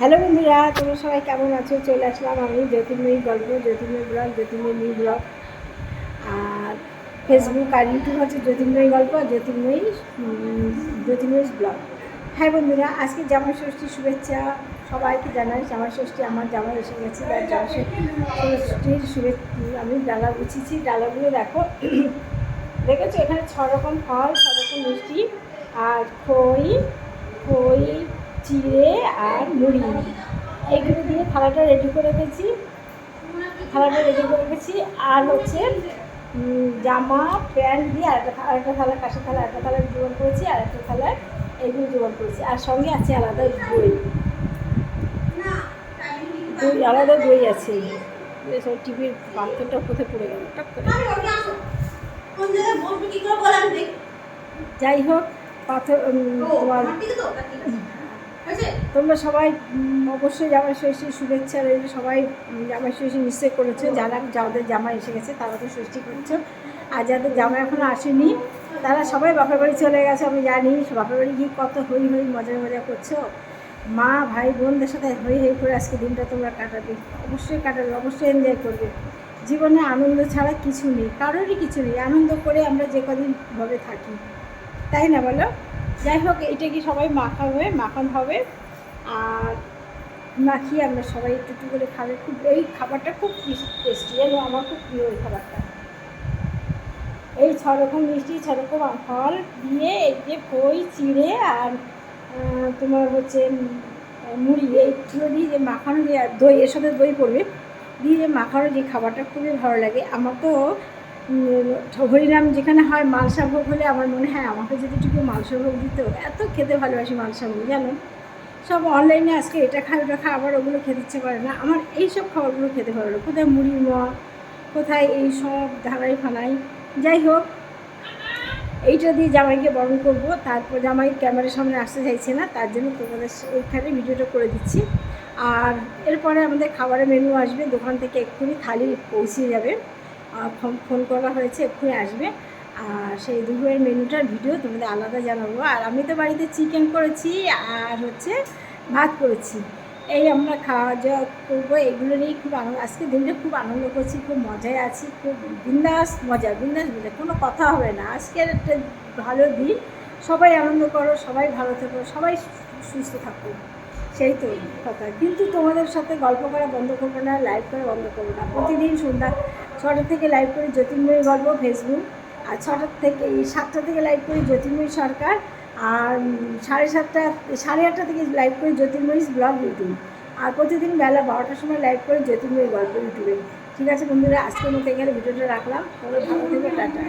Hello বন্ধুরা, তোমরা সবাই কেমন আছো? চলে আসলাম আমি জ্যোতির্ময়ী গল্প, Jyotirmoyee blog, Jyotirmoyee new blog আর ফেসবুক আর ইউটিউব হচ্ছে জ্যোতির্ময়ী গল্প, জ্যোতির্ময়ী জ্যোতির্ময়ী ব্লগ হ্যাঁ বন্ধুরা, আজকে জামাই ষষ্ঠীর শুভেচ্ছা সবাইকে জানাই। জামাই ষষ্ঠী আমার জামাই এসে গেছে তার জামাই ষষ্ঠীর শুভেচ্ছা আমি ডালা গুছিয়েছি। ডালাগুলো দেখো, দেখেছ? এখানে ছ রকম ফল ছ রকম মিষ্টি, আর খই খই চিড়ে আর মুড়ি। এগুলো দিয়ে থালাটা রেডি করে রেখেছি থালাটা রেডি করে রেখেছি আর হচ্ছে জামা, প্যান্ট দিয়ে আরেকটা থা- আরেকটা থালা কাঁচা থালা একটা থালা জোগাড় করেছি, আর একটা থালা এগুলো জোগাড় করেছি। আর সঙ্গে আছে আলাদা দই। দই, আলাদা দই আছে। টিভির পাত্রটা কোথায় পড়ে গেল? যাই হোক, পাথর তোমার আমার দিকে তো তা ঠিক আছে হয়েছে তোমরা সবাই অবশ্যই জামাই ষষ্ঠীর শুভেচ্ছা রইল। সবাই জামাই ষষ্ঠী নিশ্চয় করেছ। যারা, যাদের জামাই এসে গেছে, তারা তো ষষ্ঠী করছ। আর যাদের জামাই এখনও আসেনি, তারা সবাই বাপের বাড়ি চলে গেছে, আমি জানি। বাপের বাড়ি গিয়ে কত হই হই মজা মজা করছ। মা, ভাই, বোনদের সাথে হই হই করে আজকে দিনটা তোমরা কাটাবে। অবশ্যই কাটাবে, অবশ্যই এনজয় করবে। জীবনে আনন্দ ছাড়া কিছু নেই, কারোরই কিছু নেই। আনন্দ করে আমরা যে কদিন ভাবে থাকি। তাই না বলো? যাই হোক এটা কি সবাই মাখা মাখাবে মাখন হবে? আর মাখিয়ে আমরা সবাই একটু একটু করে খাবে। খুব, এই খাবারটা খুব টেস্টি এবং আমার খুব প্রিয় এই খাবারটা। এই ছ রকম মিষ্টি ছ রকম ফল দিয়ে এই যে খই, চিড়ে আর তোমার হচ্ছে মুড়ি এইগুলো দিয়ে যে মাখানো যে দই, এর সাথে দই পড়বে, দিয়ে যে মাখানো যে খাবারটা খুবই ভালো লাগে। আমার তো হরিনাম যেখানে হয় মালসা ভোগ হলে আমার মনে হয় আমাকে যদি একটু মালসা ভোগ দিত, এত খেতে ভালোবাসি মালসা ভোগ জানো? সব অনলাইনে আজকে এটা খায়, ওটা খায়, আবার ওগুলো খেতে ইচ্ছে করে না। আমার এই সব খাবারগুলো খেতে ভালো লাগে। কোথায় মুড়ি মোয়া কোথায় এই সব ধারাই ফানাই যাই হোক, এইটা দিয়ে জামাইকে বরণ করব। তারপর জামাই ক্যামেরার সামনে আসতে চাইছে না, তার জন্য তোমাদের ওইখানে ভিডিওটা করে দিচ্ছি। আর এরপরে আমাদের খাবারের মেনু আসবে, দোকান থেকে এক্ষুনি থালি পৌঁছে যাবে। ফোন ফোন করা হয়েছে, এক্ষুনি আসবে। আর সেই দুপুরের মেনুটার ভিডিও তোমাদের আলাদা জানাব। আর আমি তো বাড়িতে চিকেন করেছি, আর হচ্ছে ভাত করেছি। এই আমরা খাওয়া দাওয়া করব, এগুলো নিয়েই খুব আনন্দ, আজকে দিনটা খুব আনন্দ করছি, খুব মজায় আছি, খুব বিন্দাস মজা বিন্দাস মজা কোনো কথা হবে না। আজকের একটা ভালো দিন, সবাই আনন্দ করো, সবাই ভালো থাকো, সবাই সুস্থ থাকো। সেই তো কথা। কিন্তু তোমাদের সাথে গল্প করা বন্ধ করব না লাইভ করা বন্ধ করব না। প্রতিদিন সন্ধ্যা ছটা থেকে লাইভ করি জ্যোতির্ময়ী গল্প ফেসবুক আর ছটার থেকে, সাতটা থেকে লাইভ করি জ্যোতির্ময়ী সরকার। আর সাড়ে সাতটা, সাড়ে আটটা থেকে লাইভ করি জ্যোতির্ময়ীস ব্লগ ইউটিউব আর প্রতিদিন বেলা বারোটার সময় লাইভ করি জ্যোতির্ময়ী গল্প ইউটিউবে ঠিক আছে বন্ধুরা, আজকের মতো এখানে ভিডিওটা রাখলাম। তবে ভালো থেকে, টাটা।